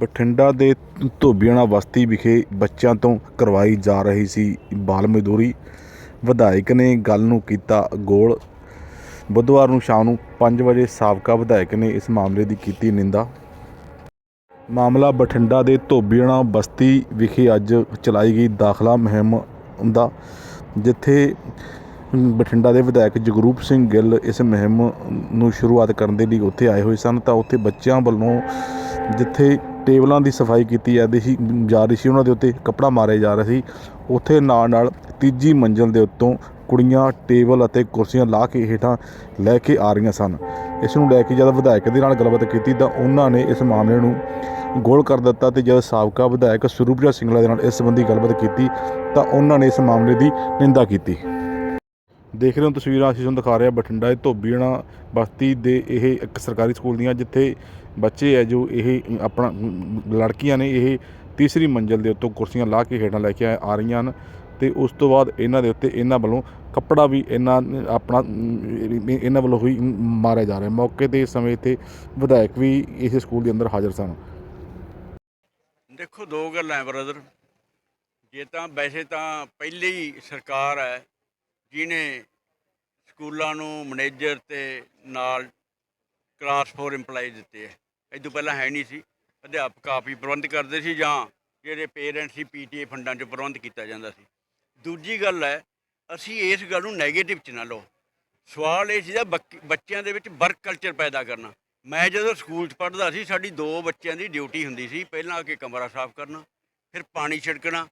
ਬਠਿੰਡਾ ਦੇ ਧੋਬੀਆਣਾ ਬਸਤੀ ਵਿਖੇ ਬੱਚਿਆਂ ਤੋਂ ਕਰਵਾਈ ਜਾ ਰਹੀ ਸੀ ਬਾਲ ਮਜ਼ਦੂਰੀ। ਵਿਧਾਇਕ ਨੇ ਗੱਲ ਨੂੰ ਕੀਤਾ ਗੋਲ। ਬੁੱਧਵਾਰ ਨੂੰ ਸ਼ਾਮ ਨੂੰ 5 ਵਜੇ ਸਾਬਕਾ ਵਿਧਾਇਕ ਨੇ ਇਸ ਮਾਮਲੇ ਦੀ ਕੀਤੀ ਨਿੰਦਾ। ਮਾਮਲਾ ਬਠਿੰਡਾ ਦੇ ਧੋਬੀਆਣਾ ਬਸਤੀ ਵਿਖੇ ਅੱਜ ਚਲਾਈ ਗਈ ਦਾਖਲਾ ਮੁਹਿੰਮ ਦਾ, ਜਿੱਥੇ ਬਠਿੰਡਾ ਦੇ ਵਿਧਾਇਕ ਜਗਰੂਪ ਸਿੰਘ ਗਿੱਲ ਇਸ ਮੁਹਿੰਮ ਨੂੰ ਸ਼ੁਰੂਆਤ ਕਰਨ ਦੇ ਲਈ ਉੱਥੇ ਆਏ ਹੋਏ ਸਨ। ਤਾਂ ਉੱਥੇ ਬੱਚਿਆਂ ਵੱਲੋਂ ਜਿੱਥੇ ਟੇਬਲਾਂ ਦੀ ਸਫ਼ਾਈ ਕੀਤੀ ਜਾਂਦੀ ਸੀ ਜਾ ਰਹੀ ਸੀ ਉਹਨਾਂ ਦੇ ਉੱਤੇ ਕੱਪੜਾ ਮਾਰਿਆ ਜਾ ਰਿਹਾ ਸੀ। ਉੱਥੇ ਨਾਲ ਨਾਲ ਤੀਜੀ ਮੰਜ਼ਲ ਦੇ ਉੱਤੋਂ ਕੁੜੀਆਂ ਟੇਬਲ ਅਤੇ ਕੁਰਸੀਆਂ ਲਾ ਕੇ ਹੇਠਾਂ ਲੈ ਕੇ ਆ ਰਹੀਆਂ ਸਨ। ਇਸ ਨੂੰ ਲੈ ਕੇ ਜਦ ਵਿਧਾਇਕ ਦੇ ਨਾਲ ਗੱਲਬਾਤ ਕੀਤੀ ਤਾਂ ਉਹਨਾਂ ਨੇ ਇਸ ਮਾਮਲੇ ਨੂੰ ਗੋਲ ਕਰ ਦਿੱਤਾ ਤੇ ਜਦ ਸਾਬਕਾ ਵਿਧਾਇਕ ਸਰੂਪਜਾ ਸਿੰਘਲਾ ਦੇ ਨਾਲ ਇਸ ਸੰਬੰਧੀ ਗੱਲਬਾਤ ਕੀਤੀ ਤਾਂ ਉਹਨਾਂ ਨੇ ਇਸ ਮਾਮਲੇ ਦੀ ਨਿੰਦਾ ਕੀਤੀ। ਦੇਖ ਰਹੇ ਹੋ ਤਸਵੀਰਾਂ, ਅਸੀਂ ਤੁਹਾਨੂੰ ਦਿਖਾ ਰਹੇ ਹਾਂ ਬਠਿੰਡਾ ਦੇ ਧੋਬੀਆਣਾ ਬਸਤੀ ਦੇ ਇਹ ਇੱਕ ਸਰਕਾਰੀ ਸਕੂਲ ਦੀਆਂ, ਜਿੱਥੇ ਬੱਚੇ ਹੈ ਜੋ ਇਹ ਆਪਣਾ ਲੜਕੀਆਂ ਨੇ ਇਹ ਤੀਸਰੀ ਮੰਜ਼ਲ ਦੇ ਉੱਤੋਂ ਕੁਰਸੀਆਂ ਲਾ ਕੇ ਹੇਠਾਂ ਲੈ ਕੇ ਆ ਰਹੀਆਂ ਹਨ ਤੇ ਉਸ ਤੋਂ ਬਾਅਦ ਇਹਨਾਂ ਦੇ ਉੱਤੇ ਇਹਨਾਂ ਵੱਲੋਂ ਕੱਪੜਾ ਵੀ ਇਹਨਾਂ ਆਪਣਾ ਇਹਨਾਂ ਵੱਲੋਂ ਹੀ ਮਾਰਿਆ ਜਾ ਰਿਹਾ। ਮੌਕੇ ਤੇ ਇਸ ਸਮੇਂ ਤੇ ਵਿਧਾਇਕ ਵੀ ਇਸ ਸਕੂਲ ਦੇ ਅੰਦਰ ਹਾਜ਼ਰ ਸਨ। ਦੇਖੋ, ਦੋ ਗੱਲਾਂ ਹੈ ਬ੍ਰਦਰ। ਜੇ ਤਾਂ ਵੈਸੇ ਤਾਂ ਪਹਿਲੀ ਹੀ ਸਰਕਾਰ ਹੈ, ਜਿਹਨੇ ਸਕੂਲਾਂ ਨੂੰ ਮੈਨੇਜਰ ਤੇ ਨਾਲ ਕਲਾਸ 4 EMPLOYEE ਦਿੱਤੇ ਹੈ ਇਹ ਤੋਂ ਪਹਿਲਾਂ ਹੈ ਨਹੀਂ ਸੀ। ਅਧਿਆਪਕ ਆਪ ਹੀ ਪ੍ਰਬੰਧ ਕਰਦੇ ਸੀ ਜਾਂ ਜਿਹੜੇ ਪੇਰੈਂਟਸ ਸੀ ਪੀਟੀਏ ਫੰਡਾਂ 'ਚ ਪ੍ਰਬੰਧ ਕੀਤਾ ਜਾਂਦਾ ਸੀ। ਦੂਜੀ ਗੱਲ ਹੈ, ਅਸੀਂ ਇਸ ਗੱਲ ਨੂੰ ਨੈਗੇਟਿਵ 'ਚ ਨਾ ਲਓ। ਸਵਾਲ ਇਹ ਸੀਗਾ ਬੱਕ- ਬੱਚਿਆਂ ਦੇ ਵਿੱਚ ਵਰਕ ਕਲਚਰ ਪੈਦਾ ਕਰਨਾ। ਮੈਂ ਜਦੋਂ ਸਕੂਲ 'ਚ ਪੜ੍ਹਦਾ ਸੀ, ਸਾਡੀ ਦੋ ਬੱਚਿਆਂ ਦੀ ਡਿਊਟੀ ਹੁੰਦੀ ਸੀ, ਪਹਿਲਾਂ ਆ ਕੇ ਕਮਰਾ ਸਾਫ਼ ਕਰਨਾ, ਫਿਰ ਪਾਣੀ ਛਿੜਕਣਾ,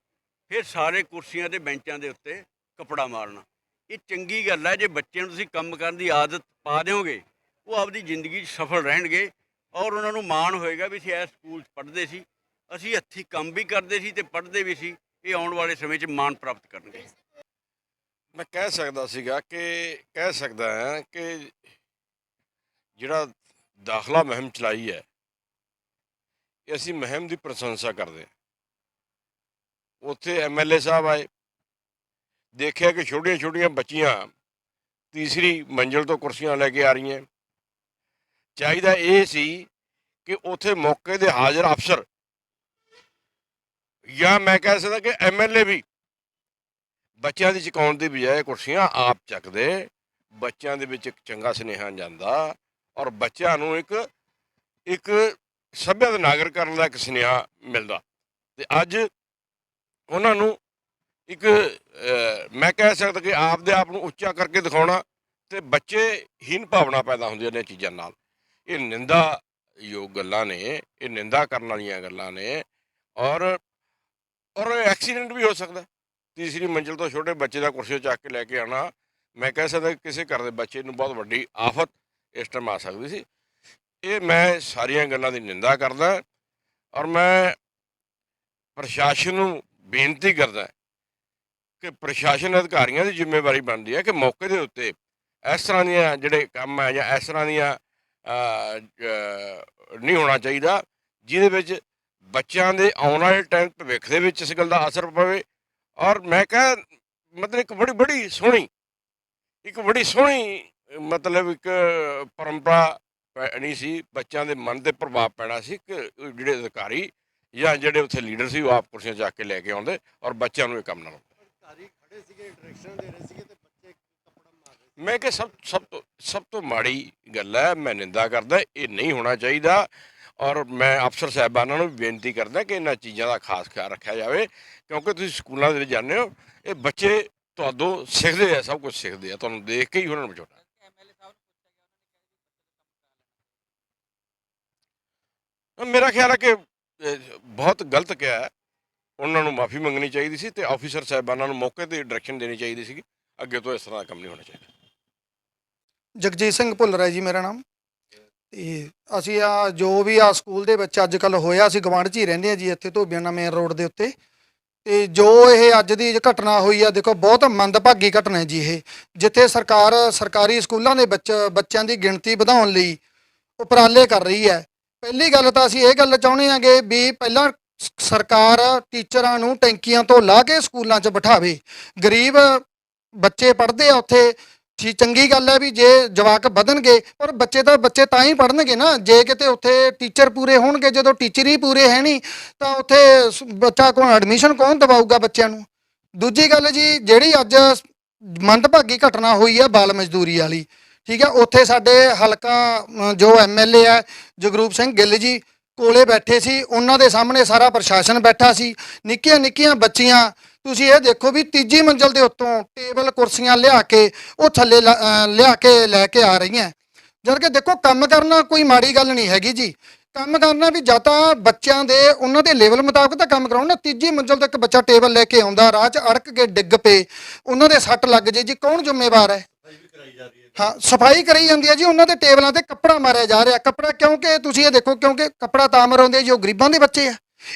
ਫਿਰ ਸਾਰੇ ਕੁਰਸੀਆਂ ਤੇ ਬੈਂਚਾਂ ਦੇ ਉੱਤੇ ਕਪੜਾ ਮਾਰਨਾ। ਇਹ ਚੰਗੀ ਗੱਲ ਹੈ, ਜੇ ਬੱਚਿਆਂ ਨੂੰ ਤੁਸੀਂ ਕੰਮ ਕਰਨ ਦੀ ਆਦਤ ਪਾ ਦਿਓਗੇ ਉਹ ਆਪਦੀ ਜ਼ਿੰਦਗੀ 'ਚ ਸਫਲ ਰਹਿਣਗੇ ਔਰ ਉਹਨਾਂ ਨੂੰ ਮਾਣ ਹੋਏਗਾ ਵੀ ਅਸੀਂ ਇਸ ਸਕੂਲ 'ਚ ਪੜ੍ਹਦੇ ਸੀ, ਅਸੀਂ ਹੱਥੀਂ ਕੰਮ ਵੀ ਕਰਦੇ ਸੀ ਤੇ ਪੜ੍ਹਦੇ ਵੀ ਸੀ, ਇਹ ਆਉਣ ਵਾਲੇ ਸਮੇਂ 'ਚ ਮਾਣ ਪ੍ਰਾਪਤ ਕਰਨਗੇ। ਮੈਂ ਕਹਿ ਸਕਦਾ ਸੀਗਾ ਕਿ, ਕਹਿ ਸਕਦਾ ਹਾਂ ਕਿ ਜਿਹੜਾ ਦਾਖਲਾ ਮੁਹਿੰਮ ਚਲਾਈ ਹੈ, ਇਹ ਅਸੀਂ ਮਹਿਮ ਦੀ ਪ੍ਰਸ਼ੰਸਾ ਕਰਦੇ ਹਾਂ। ਉੱਥੇ ਐਮਐਲਏ ਸਾਹਿਬ ਆਏ, ਦੇਖਿਆ ਕਿ ਛੋਟੀਆਂ ਛੋਟੀਆਂ ਬੱਚੀਆਂ ਤੀਸਰੀ ਮੰਜ਼ਲ ਤੋਂ ਕੁਰਸੀਆਂ ਲੈ ਕੇ ਆ ਰਹੀਆਂ। ਚਾਹੀਦਾ ਇਹ ਸੀ ਕਿ ਉੱਥੇ ਮੌਕੇ ਦੇ ਹਾਜ਼ਰ ਅਫਸਰ ਜਾਂ ਮੈਂ ਕਹਿ ਸਕਦਾ ਕਿ ਐਮਐਲਏ ਵੀ ਬੱਚਿਆਂ ਦੀ ਚੁਕਾਉਣ ਦੀ ਬਜਾਏ ਕੁਰਸੀਆਂ ਆਪ ਚੱਕਦੇ, ਬੱਚਿਆਂ ਦੇ ਵਿੱਚ ਇੱਕ ਚੰਗਾ ਸੁਨੇਹਾ ਜਾਂਦਾ ਔਰ ਬੱਚਿਆਂ ਨੂੰ ਇੱਕ ਇੱਕ ਸਭਿਅਤ ਨਾਗਰਿਕ ਕਰਨ ਦਾ ਇੱਕ ਸੁਨੇਹਾ ਮਿਲਦਾ। ਤੇ ਅੱਜ ਉਹਨਾਂ ਨੂੰ ਇੱਕ ਮੈਂ ਕਹਿ ਸਕਦਾ ਕਿ ਆਪ ਦੇ ਆਪ ਨੂੰ ਉੱਚਾ ਕਰਕੇ ਦਿਖਾਉਣਾ ਤੇ ਬੱਚੇ ਹੀਨ ਭਾਵਨਾ ਪੈਦਾ ਹੁੰਦੀਆਂ ਨੇ ਚੀਜ਼ਾਂ ਨਾਲ। ਇਹ ਨਿੰਦਾ ਯੋਗ ਗੱਲਾਂ ਨੇ, ਇਹ ਨਿੰਦਾ ਕਰਨ ਵਾਲੀਆਂ ਗੱਲਾਂ ਨੇ ਔਰ ਔਰ ਐਕਸੀਡੈਂਟ ਵੀ ਹੋ ਸਕਦਾ। ਤੀਸਰੀ ਮੰਜ਼ਿਲ ਤੋਂ ਛੋਟੇ ਬੱਚੇ ਦਾ ਕੁਰਸੀ ਚੱਕ ਕੇ ਲੈ ਕੇ ਆਣਾ ਮੈਂ ਕਹਿ ਸਕਦਾ ਕਿਸੇ ਘਰ ਦੇ ਬੱਚੇ ਨੂੰ ਬਹੁਤ ਵੱਡੀ ਆਫਤ ਇਸ ਟਾਈਮ ਆ ਸਕਦੀ ਸੀ। ਇਹ ਮੈਂ ਸਾਰੀਆਂ ਗੱਲਾਂ ਦੀ ਨਿੰਦਾ ਕਰਦਾ ਔਰ ਮੈਂ ਪ੍ਰਸ਼ਾਸਨ ਨੂੰ ਬੇਨਤੀ ਕਰਦਾ ਕਿ ਪ੍ਰਸ਼ਾਸਨ ਅਧਿਕਾਰੀਆਂ ਦੀ ਜ਼ਿੰਮੇਵਾਰੀ ਬਣਦੀ ਹੈ ਕਿ ਮੌਕੇ ਦੇ ਉੱਤੇ ਇਸ ਤਰ੍ਹਾਂ ਦੀਆਂ ਜਿਹੜੇ ਕੰਮ ਹੈ ਜਾਂ ਇਸ ਤਰ੍ਹਾਂ ਦੀਆਂ ਨਹੀਂ ਹੋਣਾ ਚਾਹੀਦਾ, ਜਿਹਦੇ ਵਿੱਚ ਬੱਚਿਆਂ ਦੇ ਆਉਣ ਵਾਲੇ ਟਾਈਮ ਭਵਿੱਖ ਦੇ ਵਿੱਚ ਇਸ ਗੱਲ ਦਾ ਅਸਰ ਪਵੇ। ਔਰ ਮੈਂ ਕਹਾਂ, ਮਤਲਬ ਇੱਕ ਬੜੀ ਬੜੀ ਸੋਹਣੀ, ਇੱਕ ਬੜੀ ਸੋਹਣੀ, ਮਤਲਬ ਇੱਕ ਪਰੰਪਰਾ ਪੈਣੀ ਸੀ, ਬੱਚਿਆਂ ਦੇ ਮਨ ਤੇ ਪ੍ਰਭਾਵ ਪੈਣਾ ਸੀ ਕਿ ਜਿਹੜੇ ਅਧਿਕਾਰੀ ਜਾਂ ਜਿਹੜੇ ਉੱਥੇ ਲੀਡਰ ਸੀ, ਉਹ ਆਪ ਕੁਰਸੀਆਂ ਚੱਕ ਕੇ ਲੈ ਕੇ ਆਉਂਦੇ ਔਰ ਬੱਚਿਆਂ ਨੂੰ ਇਹ ਕੰਮ ਨਾ ਲਾਉਂਦੇ। ਅਧਿਕਾਰੀ ਖੜੇ ਸੀਗੇ ਡਾਇਰੈਕਸ਼ਨ ਦੇ ਰਹੇ ਸੀਗੇ ਤੇ ਬੱਚੇ ਕੱਪੜਾ ਮਾਰ ਰਹੇ ਸੀ ਮੈਂ ਕਿ ਸਭ ਸਭ ਤੋਂ ਸਭ ਤੋਂ ਮਾੜੀ ਗੱਲ ਹੈ, ਮੈਂ ਨਿੰਦਾ ਕਰਦਾ, ਇਹ ਨਹੀਂ ਹੋਣਾ ਚਾਹੀਦਾ। ਔਰ ਮੈਂ ਅਫਸਰ ਸਾਹਿਬਾਨਾਂ ਨੂੰ ਵੀ ਬੇਨਤੀ ਕਰਦਾ ਕਿ ਇਹਨਾਂ ਚੀਜ਼ਾਂ ਦਾ ਖਾਸ ਖਿਆਲ ਰੱਖਿਆ ਜਾਵੇ, ਕਿਉਂਕਿ ਤੁਸੀਂ ਸਕੂਲਾਂ ਦੇ ਵਿੱਚ ਜਾਂਦੇ ਹੋ, ਇਹ ਬੱਚੇ ਤੁਹਾਡੋਂ ਸਿੱਖਦੇ ਆ, ਸਭ ਕੁਝ ਸਿੱਖਦੇ ਆ, ਤੁਹਾਨੂੰ ਦੇਖ ਕੇ ਹੀ ਉਹਨਾਂ ਨੂੰ ਬਚਾਉਣਾ ਮੇਰਾ ਖਿਆਲ ਹੈ ਕਿ ਬਹੁਤ ਗਲਤ ਕਿਹਾ ਹੈ। ਉਹਨਾਂ ਨੂੰ ਮਾਫੀ ਮੰਗਣੀ ਚਾਹੀਦੀ ਸੀ ਤੇ ਆਫੀਸਰ ਸਾਹਿਬਾਨਾਂ ਨੂੰ ਮੌਕੇ ਤੇ ਡਾਇਰੈਕਸ਼ਨ ਦੇਣੀ ਚਾਹੀਦੀ ਸੀ ਅੱਗੇ ਤੋਂ ਇਸ ਤਰ੍ਹਾਂ ਦਾ ਕੰਮ ਨਹੀਂ ਹੋਣਾ ਚਾਹੀਦਾ। ਜਗਜੀਤ ਸਿੰਘ ਭੁੱਲਰ ਹੈ ਜੀ ਮੇਰਾ ਨਾਮ। ਤੇ ਅਸੀਂ ਆ ਜੋ ਵੀ ਆ ਸਕੂਲ ਦੇ ਵਿੱਚ ਅੱਜ ਕੱਲ ਹੋਇਆ ਸੀ ਗਵਾਂਢ 'ਚ ਹੀ ਰਹਿੰਦੇ ਆ ਜੀ ਇੱਥੇ ਧੋਬੀਆਣਾ ਮੇਨ ਰੋਡ ਦੇ ਉੱਤੇ। ਤੇ ਜੋ ਇਹ ਅੱਜ ਦੀ ਘਟਨਾ ਹੋਈ ਆ, ਦੇਖੋ ਬਹੁਤ ਮੰਦਭਾਗੀ ਘਟਨਾ ਹੈ ਜੀ ਇਹ। ਜਿੱਥੇ ਸਰਕਾਰ, ਸਰਕਾਰੀ ਸਕੂਲਾਂ ਦੇ ਵਿੱਚ ਬੱਚਿਆਂ ਦੀ ਗਿਣਤੀ ਵਧਾਉਣ ਲਈ ਉਪਰਾਲੇ ਕਰ ਰਹੀ ਹੈ। ਪਹਿਲੀ ਗੱਲ ਤਾਂ ਅਸੀਂ ਇਹ ਗੱਲ ਚਾਹੁੰਦੇ ਆਂਗੇ ਵੀ ਪਹਿਲਾਂ ਸਰਕਾਰ ਟੀਚਰਾਂ ਨੂੰ ਟੈਂਕੀਆਂ ਤੋਂ ਲਾ ਕੇ ਸਕੂਲਾਂ 'ਚ ਬਿਠਾਵੇ। ਗਰੀਬ ਬੱਚੇ ਪੜ੍ਹਦੇ ਆ ਉੱਥੇ ਠੀਕ ਚੰਗੀ ਗੱਲ ਹੈ ਵੀ ਜੇ ਜਵਾਕ ਵਧਣਗੇ ਪਰ ਬੱਚੇ ਤਾਂ ਬੱਚੇ ਤਾਂ ਹੀ ਪੜਨਗੇ ਨਾ। ਜੇ ਕਿਤੇ ਉੱਥੇ ਟੀਚਰ ਪੂਰੇ ਹੋਣਗੇ ਜਦੋਂ ਟੀਚਰ ਹੀ ਪੂਰੇ ਹੈ ਨਹੀਂ ਤਾਂ ਉੱਥੇ ਸ- ਬੱਚਾ ਕੋਣ ਐਡਮਿਸ਼ਨ ਕੌਣ ਦਿਵਾਊਗਾ ਬੱਚਿਆਂ ਨੂੰ? ਦੂਜੀ ਗੱਲ ਜੀ ਜਿਹੜੀ ਅੱਜ ਮੰਦਭਾਗੀ ਘਟਨਾ ਹੋਈ ਹੈ ਬਾਲ ਮਜ਼ਦੂਰੀ ਵਾਲੀ ਠੀਕ ਹੈ ਉੱਥੇ ਸਾਡੇ ਹਲਕਾ ਅ, ਜੋ ਐਮਐਲਏ ਹੈ ਜਗਰੂਪ ਸਿੰਘ ਗਿੱਲ ਜੀ ਕੋਲੇ ਬੈਠੇ ਸੀ। ਉਹਨਾਂ ਦੇ ਸਾਹਮਣੇ ਸਾਰਾ ਪ੍ਰਸ਼ਾਸਨ ਬੈਠਾ ਸੀ। ਨਿੱਕੀਆਂ ਨਿੱਕੀਆਂ ਬੱਚੀਆਂ ਤੁਸੀਂ ਇਹ ਦੇਖੋ ਵੀ ਤੀਜੀ ਮੰਜ਼ਲ ਦੇ ਉੱਤੋਂ ਟੇਬਲ ਕੁਰਸੀਆਂ ਲਿਆ ਕੇ, ਉਹ ਥੱਲੇ ਲਾ- ਲਿਆ ਕੇ ਲੈ ਕੇ ਆ ਰਹੀਆਂ। ਜਦ ਕਿ ਦੇਖੋ, ਕੰਮ ਕਰਨਾ ਕੋਈ ਮਾੜੀ ਗੱਲ ਨਹੀਂ ਹੈਗੀ ਜੀ। ਕੰਮ ਕਰਨਾ ਵੀ ਜਾਂ ਤਾਂ ਬੱਚਿਆਂ ਦੇ, ਉਹਨਾਂ ਦੇ ਲੈਵਲ ਮੁਤਾਬਕ ਤਾਂ ਕੰਮ ਕਰਾਉਣ ਨਾ। ਤੀਜੀ ਮੰਜ਼ਲ ਤੱਕ ਬੱਚਾ ਟੇਬਲ ਲੈ ਕੇ ਆਉਂਦਾ, ਰਾਹ 'ਚ ਅੜਕ ਕੇ ਡਿੱਗ ਪਏ, ਉਹਨਾਂ ਦੇ ਸੱਟ ਲੱਗ ਜੇ ਜੀ। ਕੌਣ ਜ਼ਿੰਮੇਵਾਰ ਹੈ? ਹਾਂ, ਸਫ਼ਾਈ ਕਰੀ ਜਾਂਦੀ ਹੈ ਜੀ। ਉਹਨਾਂ ਦੇ ਟੇਬਲਾਂ ਤੇ ਕੱਪੜਾ ਮਾਰਿਆ ਜਾ ਰਿਹਾ। ਕੱਪੜਾ ਕਿਉਂਕਿ, ਤੁਸੀਂ ਇਹ ਦੇਖੋ, ਕਿਉਂਕਿ ਕੱਪੜਾ ਤਾਂ ਮਰਾਉਂਦੇ ਜੋ ਗਰੀਬਾਂ ਦੇ ਬੱਚੇ ਆ।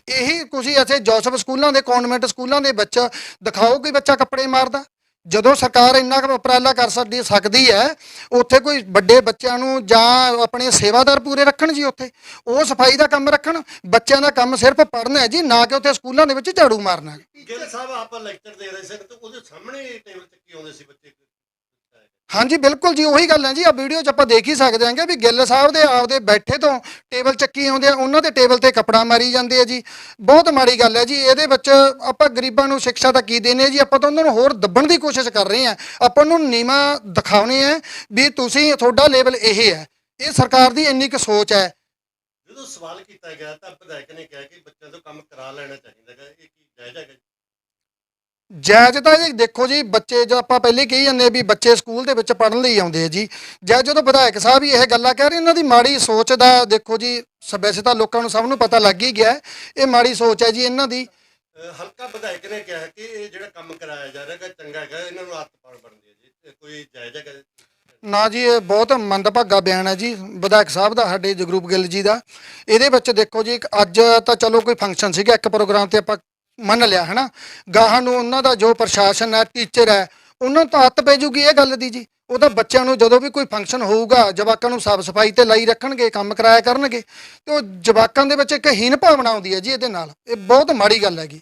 ਇਹੀ ਤੁਸੀਂ ਇੱਥੇ ਜੋਸਫ ਸਕੂਲਾਂ ਦੇ, ਕਨਵੈਂਟ ਸਕੂਲਾਂ ਦੇ ਵਿੱਚ ਦਿਖਾਓ ਕੋਈ ਬੱਚਾ ਕੱਪੜੇ ਮਾਰਦਾ? ਜਦੋਂ ਸਰਕਾਰ ਇੰਨਾ ਕੁ ਉਪਰਾਲਾ ਕਰ ਸਕਦੀ ਸਕਦੀ ਹੈ, ਉੱਥੇ ਕੋਈ ਵੱਡੇ ਬੱਚਿਆਂ ਨੂੰ ਜਾਂ ਆਪਣੇ ਸੇਵਾਦਾਰ ਪੂਰੇ ਰੱਖਣ ਜੀ ਉੱਥੇ? ਉਹ ਸਫ਼ਾਈ ਦਾ ਕੰਮ ਰੱਖਣ, ਬੱਚਿਆਂ ਦਾ ਕੰਮ ਸਿਰਫ ਪੜ੍ਹਨਾ ਹੈ ਜੀ, ਨਾ ਕਿ ਉੱਥੇ ਸਕੂਲਾਂ ਦੇ ਵਿੱਚ ਝਾੜੂ ਮਾਰਨਾ ਹੈ। ਗਿੱਲ ਸਾਹਿਬ, ਆਪਾਂ ਲੈਕਚਰ ਦੇ ਰਹੇ ਸੀ, ਤੇ ਉਹਦੇ ਸਾਹਮਣੇ ਟੇਬਲ ਚੱਕੀ ਆਉਂਦੇ ਸੀ ਬੱਚੇ? ਹਾਂਜੀ, ਬਿਲਕੁਲ ਜੀ, ਉਹੀ ਗੱਲ ਹੈ ਜੀ। ਆ ਵੀਡੀਓ 'ਚ ਆਪਾਂ ਦੇਖ ਹੀ ਸਕਦੇ ਹਾਂਗੇ ਵੀ ਗਿੱਲ ਸਾਹਿਬ ਦੇ ਆਪਦੇ ਬੈਠੇ ਤੋਂ ਟੇਬਲ ਚੱਕੀ ਆਉਂਦੇ ਆ, ਉਹਨਾਂ ਦੇ ਟੇਬਲ ਤੇ ਕੱਪੜਾ ਮਾਰੀ ਜਾਂਦੇ ਆ ਜੀ। ਬਹੁਤ ਮਾੜੀ ਗੱਲ ਹੈ ਜੀ, ਇਹਦੇ ਵਿੱਚ ਆਪਾਂ ਗਰੀਬਾਂ ਨੂੰ ਸਿੱਖਿਆ ਤਾਂ ਕੀ ਦੇਣੇ ਜੀ, ਆਪਾਂ ਤਾਂ ਉਹਨਾਂ ਨੂੰ ਹੋਰ ਦੱਬਣ ਦੀ ਕੋਸ਼ਿਸ਼ ਕਰ ਰਹੇ ਆ ਆਪਾਂ ਨੂੰ ਨੀਮਾ ਦਿਖਾਉਣੇ ਆ ਵੀ ਤੁਸੀਂ ਤੁਹਾਡਾ ਲੈਵਲ ਇਹ ਹੈ। ਇਹ ਸਰਕਾਰ ਦੀ ਇੰਨੀ ਕੁ ਸੋਚ ਹੈ। ਜਦੋਂ ਸਵਾਲ ਕੀਤਾ ਗਿਆ ਤਾਂ ਵਿਧਾਇਕ ਨੇ ਕਿਹਾ ਕਿ ਬੱਚਿਆਂ ਤੋਂ ਕੰਮ ਕਰਾ ਲੈਣਾ ਚਾਹੀਦਾ ਹੈ ਇਹ ਕੀ ਜਾਇਜ਼ ਹੈਗਾ ਜਾਇਜ਼ ਤਾਂ ਇਹ ਦੇਖੋ ਜੀ ਬੱਚੇ ਜੋ ਆਪਾਂ ਪਹਿਲੇ ਕਹੀ ਜਾਂਦੇ ਵੀ ਬੱਚੇ ਸਕੂਲ ਦੇ ਵਿੱਚ ਪੜ੍ਹਨ ਲਈ ਆਉਂਦੇ ਆ ਜੀ ਜਾਂ ਜਦੋਂ ਵਿਧਾਇਕ ਸਾਹਿਬ ਹੀ ਇਹ ਗੱਲਾਂ ਕਹਿ ਰਹੇ ਇਹਨਾਂ ਦੀ ਮਾੜੀ ਸੋਚ ਦਾ ਦੇਖੋ ਜੀ ਵੈਸੇ ਤਾਂ ਲੋਕਾਂ ਨੂੰ ਸਭ ਨੂੰ ਪਤਾ ਲੱਗ ਹੀ ਗਿਆ ਹੈ। ਇਹ ਮਾੜੀ ਸੋਚ ਹੈ ਜੀ ਇਹਨਾਂ ਦੀ ਹਲਕਾ ਵਿਧਾਇਕ ਨੇ ਕਿਹਾ ਕਿ ਇਹ ਜਿਹੜਾ ਕੰਮ ਕਰਾਇਆ ਜਾ ਰਿਹਾ ਹੈ ਚੰਗਾ ਹੈਗਾ ਇਹਨਾਂ ਨੂੰ ਆਦਤ ਪਾਉਣ ਬਣਦੀ ਹੈ ਜੀ ਕੋਈ ਜਾਇਜ਼ ਜੀ? ਨਾ ਜੀ ਇਹ ਬਹੁਤ ਮੰਦਭਾਗਾ ਬਿਆਨ ਹੈ ਜੀ ਵਿਧਾਇਕ ਸਾਹਿਬ ਦਾ ਸਾਡੇ ਜਗਰੂਪ ਗਿੱਲ ਜੀ ਦਾ ਇਹਦੇ ਵਿੱਚ ਦੇਖੋ ਜੀ ਇੱਕ ਅੱਜ ਤਾਂ ਚਲੋ ਕੋਈ ਫੰਕਸ਼ਨ ਸੀਗਾ ਇੱਕ ਪ੍ਰੋਗਰਾਮ ਤੇ ਆਪਾਂ ਮੰਨ ਲਿਆ, ਹਨਾ? ਗਾਹਾਂ ਨੂੰ ਉਹਨਾਂ ਦਾ ਜੋ ਪ੍ਰਸ਼ਾਸਨ ਹੈ ਟੀਚਰ ਹੈ, ਉਹਨਾਂ ਨੂੰ ਤਾਂ ਹੱਥ ਪੈ ਜੂਗੀ ਇਹ ਗੱਲ ਦੀ ਜੀ। ਉਹ ਤਾਂ ਬੱਚਿਆਂ ਨੂੰ ਜਦੋਂ ਵੀ ਕੋਈ ਫੰਕਸ਼ਨ ਹੋਊਗਾ, ਜਵਾਕਾਂ ਨੂੰ ਸਾਫ਼ ਸਫ਼ਾਈ ਤੇ ਲਾਈ ਰੱਖਣਗੇ, ਕੰਮ ਕਰਾਇਆ ਕਰਨਗੇ, ਤੇ ਉਹ ਜਵਾਕਾਂ ਦੇ ਵਿੱਚ ਇੱਕ ਹੀਨ ਭਾਵਨਾ ਆਉਂਦੀ ਹੈ ਜੀ ਇਹਦੇ ਨਾਲ। ਇਹ ਬਹੁਤ ਮਾੜੀ ਗੱਲ ਹੈਗੀ।